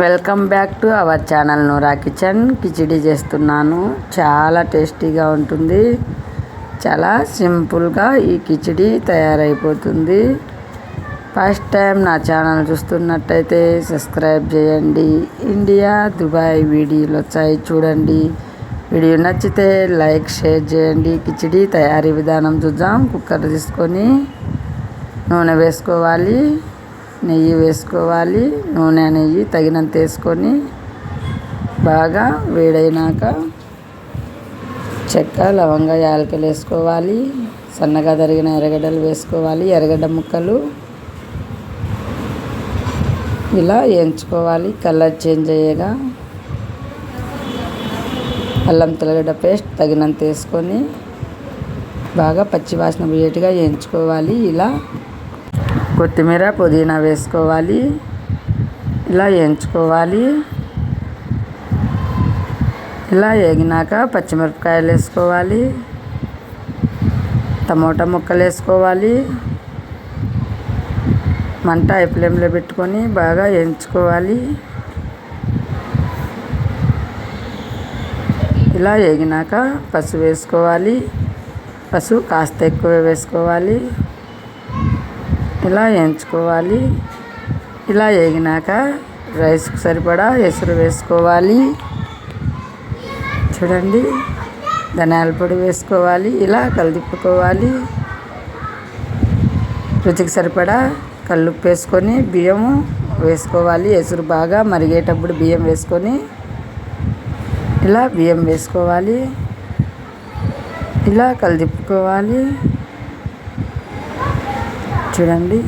Welcome back to our channel Noora kitchen. Khichdi చేస్తున్నాను. చాలా టేస్టీగా ఉంటుంది. చాలా సింపుల్గా ఈ కిచిడి తయారైపోతుంది. ఫస్ట్ టైం నా ఛానల్ చూస్తున్నట్టయితే సబ్స్క్రైబ్ చేయండి. ఇండియా దుబాయ్ వీడియోలు వచ్చాయి చూడండి. వీడియో నచ్చితే లైక్ షేర్ చేయండి. కిచిడి తయారీ విధానం చూద్దాం. కుక్కర్ తీసుకొని నూనె వేసుకోవాలి. నెయ్యి వేసుకోవాలి నూనె నెయ్యి తగినంత వేసుకొని బాగా వేడైనాక చెక్క లవంగ యాలకలు వేసుకోవాలి సన్నగా తరిగిన ఎర్రగడ్డలు వేసుకోవాలి ఎర్రగడ్డ ముక్కలు ఇలా వేయించుకోవాలి. కలర్ చేంజ్ అయ్యేగా అల్లం తెల్లగడ్డ పేస్ట్ తగినంత వేసుకొని బాగా పచ్చివాసన పోయేట్టుగా వేయించుకోవాలి. ఇలా కొత్తిమీర పుదీనా వేసుకోవాలి. ఇలా వేయించుకోవాలి. ఇలా వేగినాక పచ్చిమిరపకాయలు వేసుకోవాలి. టమోటా ముక్కలు వేసుకోవాలి. మంట ఐ ఫ్లేమ్లో పెట్టుకొని బాగా వేయించుకోవాలి. ఇలా వేగినాక పసుపు వేసుకోవాలి. పసుపు కాస్త ఎక్కువ వేసుకోవాలి. ఇలా వేయించుకోవాలి. ఇలా వేగినాక రైస్కి సరిపడా ఎసురు వేసుకోవాలి. చూడండి ధనియాల పొడి వేసుకోవాలి. ఇలా కలిదిప్పుకోవాలి. రుచికి సరిపడా కల్లుప్పు వేసుకొని బియ్యము వేసుకోవాలి. ఎసురు బాగా మరిగేటప్పుడు బియ్యం వేసుకొని ఇలా బియ్యం వేసుకోవాలి. ఇలా కలిదిప్పుకోవాలి. చూడండి.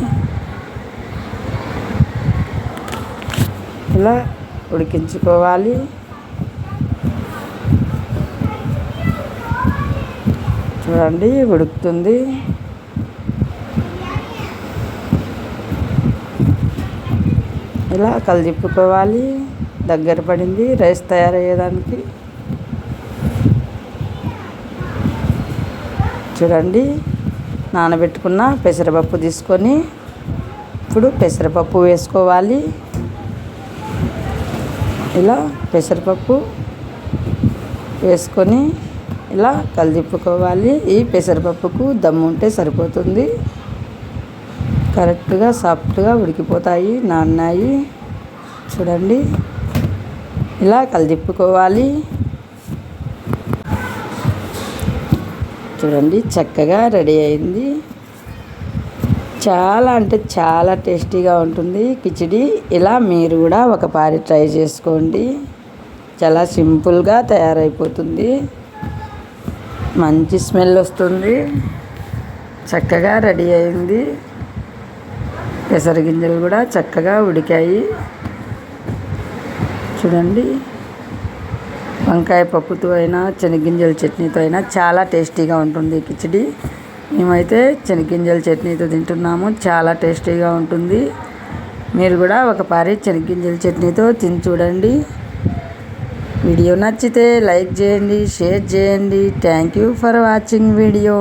ఇలా ఉడికించుకోవాలి. చూడండి ఉడుకుతుంది. ఇలా కలిదిప్పుకోవాలి. దగ్గర పడింది రైస్ తయారయ్యేదానికి. చూడండి. నానబెట్టుకున్న పెసరపప్పు తీసుకొని ఇప్పుడు పెసరపప్పు వేసుకోవాలి. ఇలా పెసరపప్పు వేసుకొని ఇలా కలిదిప్పుకోవాలి. ఈ పెసరపప్పుకు దమ్ము ఉంటే సరిపోతుంది. కరెక్ట్గా సాఫ్ట్గా ఉడికిపోతాయి నాన్నాయి. చూడండి. ఇలా కలిదిప్పుకోవాలి. చూడండి చక్కగా రెడీ అయింది. చాలా అంటే చాలా టేస్టీగా ఉంటుంది కిచిడి. ఇలా మీరు కూడా ఒక పారి ట్రై చేసుకోండి. చాలా సింపుల్గా తయారైపోతుంది. మంచి స్మెల్ వస్తుంది. చక్కగా రెడీ అయింది. పెసర గింజలు కూడా చక్కగా ఉడికాయి. చూడండి. వంకాయ పప్పుతో అయినా శనగింజల చట్నీతో అయినా చాలా టేస్టీగా ఉంటుంది కిచిడి. మేమైతే శనగింజల చట్నీతో తింటున్నాము. చాలా టేస్టీగా ఉంటుంది. మీరు కూడా ఒక పారి శనగింజల చట్నీతో తిని చూడండి. వీడియో నచ్చితే లైక్ చేయండి షేర్ చేయండి. Thank you for watching video